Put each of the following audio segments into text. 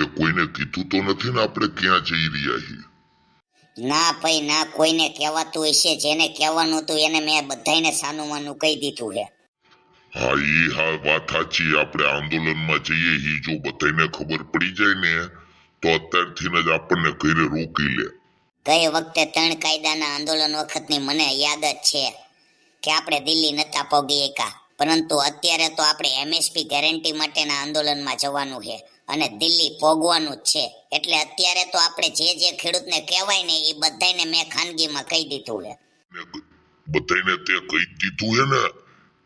તે કોઈને કીધું તો નથી ને આપણે ક્યાં જઈ રહ્યા છીએ? ના ભાઈ ના કોઈને કહેવાતું હશે જેને કહેવાનું હતું એને મેં બધાને સાનું માનું કહી દીધું છે. હા એ હા વાત સાચી આપણે આંદોલનમાં જઈએ એ જો બધાને ખબર પડી જાય ને તો અત્યારથી જ આપણને ઘરે રોકી લે. ગઈ વખતે ત્રણ કાયદાના આંદોલન વખતની મને યાદ જ છે કે આપણે દિલ્હી નતા પહોંચી એકા. પરંતુ અત્યારે તો આપણે એમએસપી ગેરંટી માટેના આંદોલનમાં જવાનું છે. અને દિલ્હી ભોગવાનું જ છે. એટલે અત્યારે તો આપણે જે જે ખેડૂતને કહેવાય ને એ બધાને મેં ખાનગીમાં કહી દીધું છે. બધાને તે કહી દીધું છે ને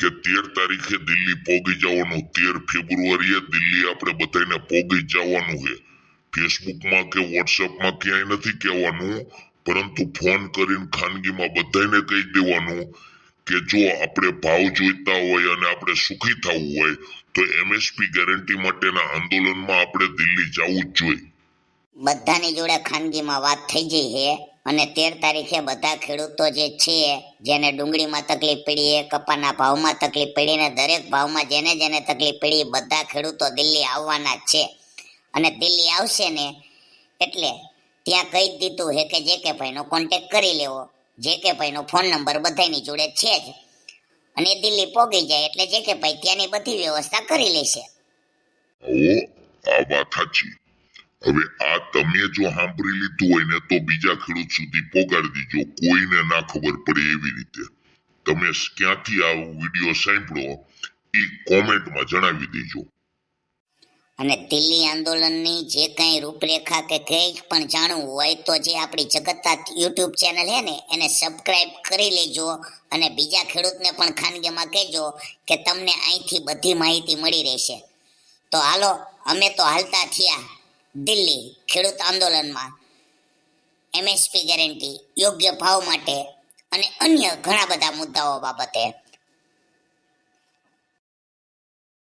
કે તેર તારીખે દિલ્હી પોગી જવાનું, તેર ફેબ્રુઆરીએ દિલ્હી આપણે બધાને પોગી જવાનું છે. ફેસબુકમાં કે વોટ્સઅપમાં ક્યાંય નથી કહેવાનું, પરંતુ ફોન કરીને ખાનગીમાં બધાને કહી દેવાનું કે જો આપણે ભાવ જોઈતા હોય અને આપણે સુખી થવું હોય, તો એમએસપી ગેરંટી માટેના આંદોલનમાં આપણે દિલ્હી જવું જ જોઈએ. બધાની જોડે ખાનગીમાં વાત થઈ ગઈ છે અને તેર તારીખે બધા ખેડૂતો જે છે, જેને ડુંગળીમાં તકલીફ પડી, એ કપાના ભાવમાં તકલીફ પડી ને દરેક ભાવમાં જેને જેને તકલીફ પડી બધા ખેડૂતો દિલ્હી આવવાના છે. અને દિલ્હી આવશે ને એટલે ત્યાં કહી દીધું છે કે જે કે ભાઈનો કોન્ટેક કરી લેવો. જે કે ભાઈનો ફોન નંબર બધાની જોડે છે જ. અને એ દિલ્હી પોગી જાય એટલે જે કે ભાઈ ત્યાંની બધી વ્યવસ્થા કરી લેશે ઓ આ વાત સાચી. હવે આ તમે જો સાંભળી લીધું હોય ને તો બીજા ખેડૂત સુધી પોગાડી દીજો. કોઈને ના ખબર પડે એવી રીતે. તમે ક્યાંથી આ વીડિયો સાંભળો એ કોમેન્ટમાં જણાવી દેજો. અને દિલ્હી આંદોલનની જે કંઈ રૂપરેખા કે કંઈ પણ જાણવું હોય તો જે આપણી જગતતા યુટ્યુબ ચેનલ છે ને, એને સબસ્ક્રાઇબ કરી લેજો અને બીજા ખેડૂતને પણ ખાનગીમાં કહેજો કે તમને અહીંથી બધી માહિતી મળી રહેશે. તો હાલો, અમે તો હાલતા થયા દિલ્હી ખેડૂત આંદોલનમાં. એમએસપી ગેરંટી યોગ્ય ભાવ માટે અને અન્ય ઘણા બધા મુદ્દાઓ બાબતે.